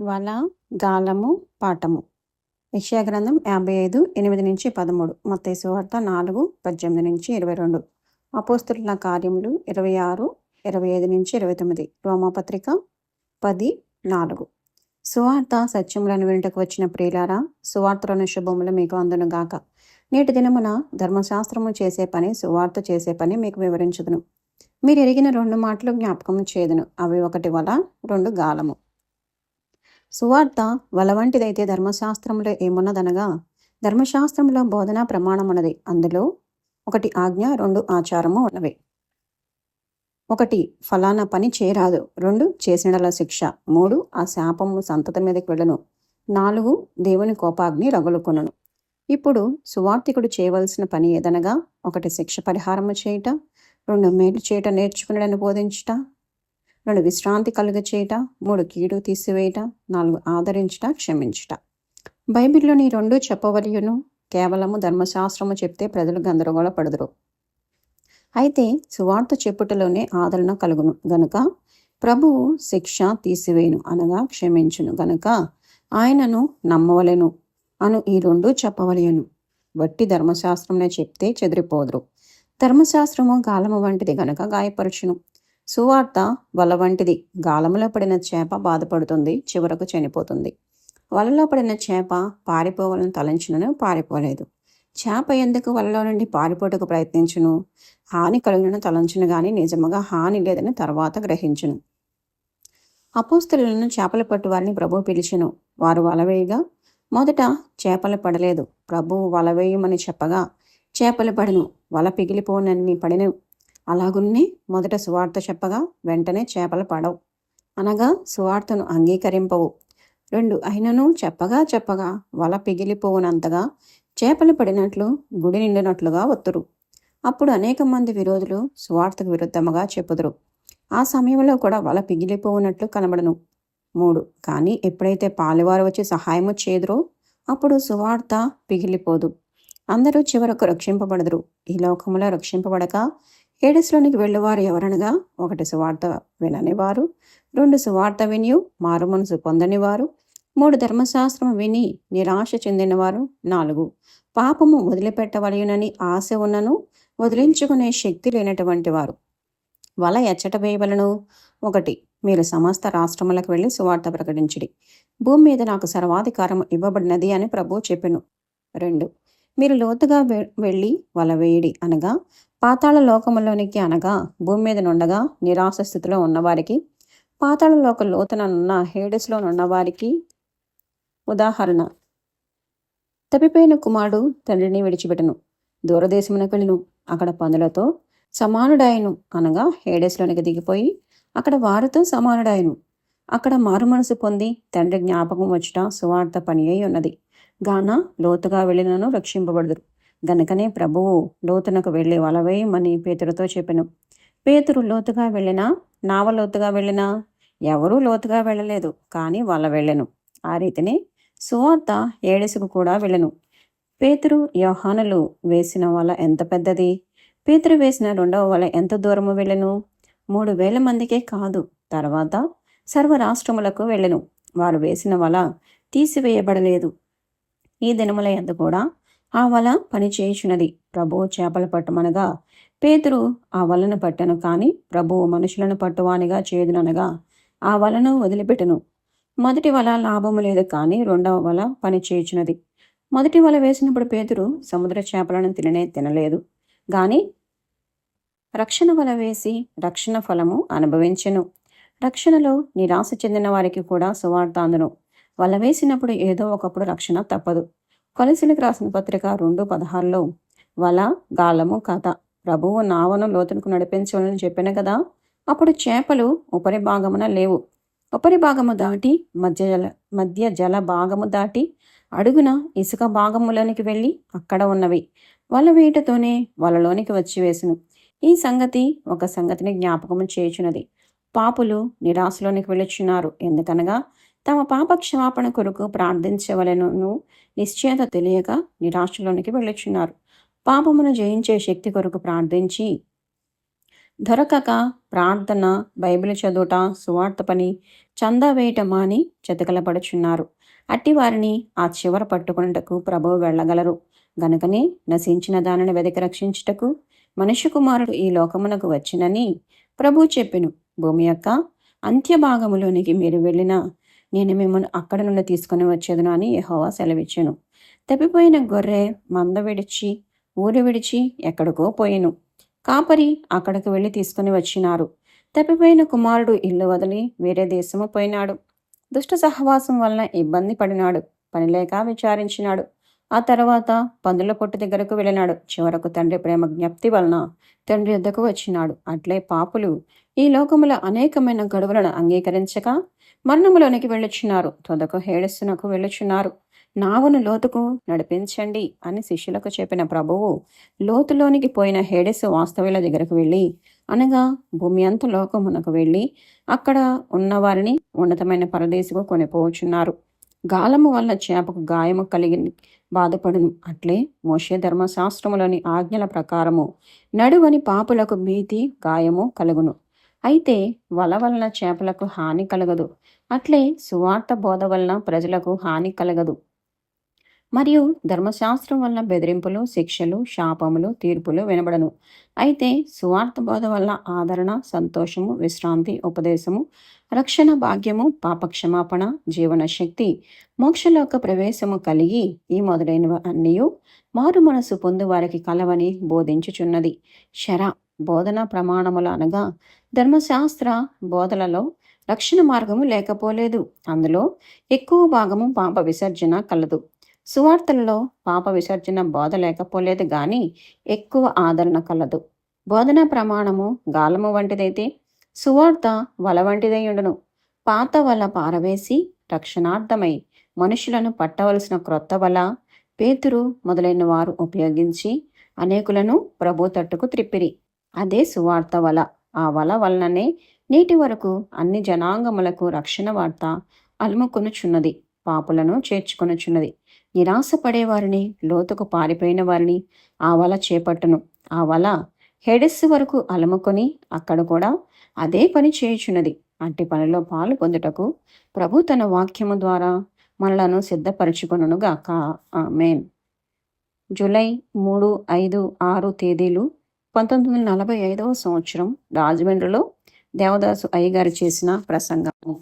వల గాలము పాఠము. గ్రంథం యాభై ఐదు ఎనిమిది నుంచి పదమూడు మత్తయి సువార్త నాలుగు పద్దెనిమిది నుంచి ఇరవై రెండు. అపోస్తుల కార్యములు ఇరవై ఆరు ఇరవై ఐదు నుంచి ఇరవై తొమ్మిది. రోమపత్రిక పది నాలుగు. సువార్త సత్యములను వినుటకు వచ్చిన ప్రియులారా సువార్తలను శుభములు మీకు అందును గాక. నేటి దినమున ధర్మశాస్త్రము చేసే పని సువార్త చేసే పని మీకు వివరించుదును. మీరు ఎరిగిన రెండు మాటలు జ్ఞాపకం చేయదును అవి ఒకటి వల రెండు గాలము. సువార్త వల వంటిదైతే ధర్మశాస్త్రంలో ఏమున్నదనగా ధర్మశాస్త్రంలో బోధనా ప్రమాణం ఉన్నది అందులో ఒకటి ఆజ్ఞ రెండు ఆచారము ఉన్నవి. ఒకటి ఫలానా పని చేరాదు. రెండు చేసినల శిక్ష. మూడు ఆ శాపము సంతత మీదకి వెళ్ళను. నాలుగు దేవుని కోపాగ్ని రగులుకొనను. ఇప్పుడు సువార్థికుడు చేయవలసిన పని ఏదనగా ఒకటి శిక్ష పరిహారము చేయుట రెండు మేలు చేయట నేర్చుకునడని బోధించుట రెండు విశ్రాంతి కలుగచేయట మూడు కీడు తీసివేయట నాలుగు ఆదరించుట క్షమించుట. బైబిల్లోని రెండు చెప్పవలయును. కేవలము ధర్మశాస్త్రము చెప్తే ప్రజలు గందరగోళ పడదురు. అయితే సువార్త చెప్పుటలోనే ఆదరణ కలుగును. గనుక ప్రభువు శిక్ష తీసివేయును అనగా క్షమించును. గనుక ఆయనను నమ్మవలెను అను ఈ రెండు చెప్పవలయను. వట్టి ధర్మశాస్త్రంనే చెప్తే చెదిరిపోదురు. ధర్మశాస్త్రము గాలము వంటిది గనక గాయపరచును. సువార్త వల వంటిది గాలములో పడిన చేప బాధపడుతుంది చివరకు చనిపోతుంది. వలలో పడిన చేప పారిపోవాలని తలంచినను పారిపోలేదు. చేప ఎందుకు వలలో నుండి పారిపోటకు ప్రయత్నించును? హాని కలిగిన తలంచును గాని నిజముగా హాని లేదని తర్వాత గ్రహించును. అపోస్తులను చేపలు పట్టు వారిని ప్రభు పిలిచెను. వారు వలవేయగా మొదట చేపలు పడలేదు. ప్రభువు వలవేయమని చెప్పగా చేపలు పడను. వల పిగిలిపోనన్ని పడిన. అలాగున్నే మొదట సువార్త చెప్పగా వెంటనే చేపలు పడవు. అనగా సువార్తను అంగీకరింపవు. రెండు అయినను చెప్పగా చెప్పగా వల పిగిలిపోవునంతగా చేపలు పడినట్లు గుడి నిండినట్లుగా ఒత్తురు. అప్పుడు అనేక మంది విరోధులు సువార్తకు విరుద్ధముగా చెప్పుదురు. ఆ సమయంలో కూడా వల పిగిలిపోవునట్లు కనబడను. మూడు కానీ ఎప్పుడైతే పాలువారు వచ్చి సహాయము చేదురో అప్పుడు సువార్త పిగిలిపోదు. అందరూ చివరకు రక్షింపబడదురు. ఈ లోకములో రక్షింపబడక ఏడస్లోనికి వెళ్ళేవారు ఎవరనగా? ఒకటి సువార్త విననివారు రెండు సువార్త విని మారు మనసు పొందనివారు మూడు ధర్మశాస్త్రం విని నిరాశ చెందినవారు నాలుగు పాపము వదిలిపెట్టవలయునని ఆశ ఉన్నను వదిలించుకునే శక్తి లేనటువంటి వారు. వల ఎచ్చట వేయవలను. ఒకటి మీరు సమస్త రాష్ట్రములకు వెళ్ళి సువార్త ప్రకటించిడి భూమి మీద నాకు సర్వాధికారం ఇవ్వబడినది అని ప్రభు చెప్పెను. రెండు మీరు లోతుగా వెళ్ళి వల వేయడి అనగా పాతాళ లోకములోనికి అనగా భూమి మీద నుండగా నిరాశ స్థితిలో ఉన్నవారికి పాతాళ లోక లోతుననున్న హేడస్లో ఉన్నవారికి ఉదాహరణ. తప్పిపోయిన కుమారుడు తండ్రిని విడిచిపెట్టను. దూరదేశమునకు వెళ్ళను. అక్కడ పనులతో సమానుడాయను అనగా హేడేస్లోనికి దిగిపోయి అక్కడ వారితో సమానుడాయను అక్కడ మారు మనసు పొంది తండ్రి జ్ఞాపకం వచ్చుట సువార్త పని అయి ఉన్నది. గాన లోతుగా వెళ్ళినను రక్షింపబడదురు. గనుకనే ప్రభువు లోతునకు వెళ్ళి వలవేయమని పేతురుతో చెప్పెను. పేతురు లోతుగా వెళ్ళినా నావ లోతుగా వెళ్ళినా ఎవరూ లోతుగా వెళ్ళలేదు కానీ వల వెళ్ళెను. ఆ రీతిని సువార్త ఏడెసుకు కూడా వెళ్ళను. పేతురు యోహానులు వేసిన వల ఎంత పెద్దది? పేతురు వేసిన రెండవ వల ఎంత దూరము వెళ్ళను? మూడు వేల మందికే కాదు తర్వాత సర్వ రాష్ట్రములకు వెళ్ళను. వారు వేసిన వల తీసివేయబడలేదు. ఈ దినముల ఎంత కూడా ఆ వల పనిచేయుచున్నది ప్రభువు చేపలు పట్టమనగా పేతురు ఆ వలను పట్టను కానీ ప్రభువు మనుషులను పట్టువానిగా చేదుననగా ఆ వలను వదిలిపెట్టను. మొదటి వల లాభము లేదు కానీ రెండవ వల పనిచేయుచున్నది మొదటి వల వేసినప్పుడు పేతురు సముద్ర చేపలను తిననే తినలేదు. కానీ రక్షణ వల వేసి రక్షణ ఫలము అనుభవించెను. రక్షణలో నిరాశ చెందిన వారికి కూడా సువార్తాందును వల వేసినప్పుడు ఏదో ఒకప్పుడు రక్షణ తప్పదు. కొలసిలకు రాసిన పత్రిక రెండు పదహారులో వల గాలము కథ. ప్రభువు నావను లోతునకు నడిపించాలని చెప్పాను కదా. అప్పుడు చేపలు ఉపరి భాగమున లేవు. ఉపరి భాగము దాటి మధ్య జల మధ్య జల భాగము దాటి అడుగున ఇసుక భాగములోనికి వెళ్ళి అక్కడ ఉన్నవి. వల వేటతోనే వలలోనికి వచ్చి వేసును. ఈ సంగతి ఒక సంగతిని జ్ఞాపకము చేయుచున్నది. పాపులు నిరాశలోనికి వెళ్ళుచున్నారు. ఎందుకనగా తమ పాప క్షమాపణ కొరకు ప్రార్థించవలను. నిశ్చయత తెలియక నిరాశలోనికి వెళ్ళుచున్నారు. పాపమును జయించే శక్తి కొరకు ప్రార్థించి దొరకక ప్రార్థన బైబిల్ చదువుట సువార్త పని చందా వేయటమా అని చెతకలపడుచున్నారు. అట్టి వారిని ఆ చివర పట్టుకున్నటకు ప్రభువు వెళ్ళగలరు. గనుకనే నశించిన దానిని వెదకి రక్షించుటకు మనుష్య కుమారుడు ఈ లోకమునకు వచ్చినని ప్రభు చెప్పెను. భూమి యొక్క అంత్యభాగములోనికి మీరు వెళ్ళినా నేను మిమ్మల్ని అక్కడ నుండి తీసుకుని వచ్చేదను అని యహోవా సెలవిచ్చాను. తప్పిపోయిన గొర్రె మంద విడిచి ఊరు విడిచి ఎక్కడికో పోయిను. కాపరి అక్కడికి వెళ్ళి తీసుకుని వచ్చినారు. తప్పిపోయిన కుమారుడు ఇల్లు వదిలి వేరే దేశము పోయినాడు. దుష్ట సహవాసం వలన ఇబ్బంది పడినాడు. పనిలేక విచారించినాడు. ఆ తర్వాత పందుల పొట్టు దగ్గరకు వెళ్ళినాడు. చివరకు తండ్రి ప్రేమ జ్ఞప్తి వలన తండ్రి వద్దకు వచ్చినాడు. అట్లే పాపులు ఈ లోకముల అనేకమైన గడువులను అంగీకరించక మరణములోనికి వెళ్ళుచున్నారు. తొదకు హేడస్సునకు వెళ్ళుచున్నారు. నావును లోతుకు నడిపించండి అని శిష్యులకు చెప్పిన ప్రభువు లోతులోనికి పోయిన హేడెస్సు వాస్తవ్యుల దగ్గరకు వెళ్ళి అనగా భూమి అంత లోకమునకు వెళ్ళి అక్కడ ఉన్నవారిని ఉన్నతమైన పరదేశకు కొనిపోవచ్చున్నారు గాలము వల్ల చేపకు గాయము కలిగి బాధపడును. అట్లే మోషే ధర్మశాస్త్రములోని ఆజ్ఞల ప్రకారము నడువని పాపులకు భీతి గాయము కలుగును. అయితే వల వలన చేపలకు హాని కలగదు. అట్లే సువార్త బోధ వలన ప్రజలకు హాని కలగదు. మరియు ధర్మశాస్త్రం వలన బెదిరింపులు శిక్షలు శాపములు తీర్పులు వినబడను. అయితే సువార్త బోధ వల్ల ఆదరణ సంతోషము విశ్రాంతి ఉపదేశము రక్షణ భాగ్యము పాపక్షమాపణ జీవన శక్తి మోక్షలోక ప్రవేశము కలిగి ఈ మొదలైనవి అన్నీ మారు మనసు పొందు వారికి కలవని బోధించుచున్నది. శర బోధన ప్రమాణములు అనగా ధర్మశాస్త్ర బోధలలో రక్షణ మార్గము లేకపోలేదు. అందులో ఎక్కువ భాగము పాప విసర్జన కలదు. సువార్తల్లో పాప విసర్జన బోధ లేకపోలేదు గాని ఎక్కువ ఆదరణ కలదు. బోధన ప్రమాణము గాలము వంటిదైతే సువార్త వల వంటిదై పాత వల పారవేసి రక్షణార్థమై మనుషులను పట్టవలసిన క్రొత్త వల పేతురు మొదలైన వారు ఉపయోగించి అనేకులను ప్రభు తట్టుకు త్రిప్పిరి. అదే సువార్త వల. ఆ వల వలననే నేటి వరకు అన్ని జనాంగములకు రక్షణ వార్త అలుముకొనుచున్నది పాపులను చేర్చుకొనుచున్నది. నిరాశపడేవారిని లోతుకు పారిపోయిన వారిని ఆ వల చేపట్టును. ఆ వల హెడెస్ వరకు అలముకొని అక్కడ కూడా అదే పని చేయుచున్నది. అట్టి పనిలో పాలు పొందుటకు ప్రభు తన వాక్యము ద్వారా మనలను సిద్ధపరచుకొనుగాక మేన్ జూలై మూడు ఐదు ఆరు తేదీలు పంతొమ్మిది వందల నలభై ఐదవ సంవత్సరం రాజమండ్రిలో దేవదాసు అయ్యగారు చేసిన ప్రసంగము.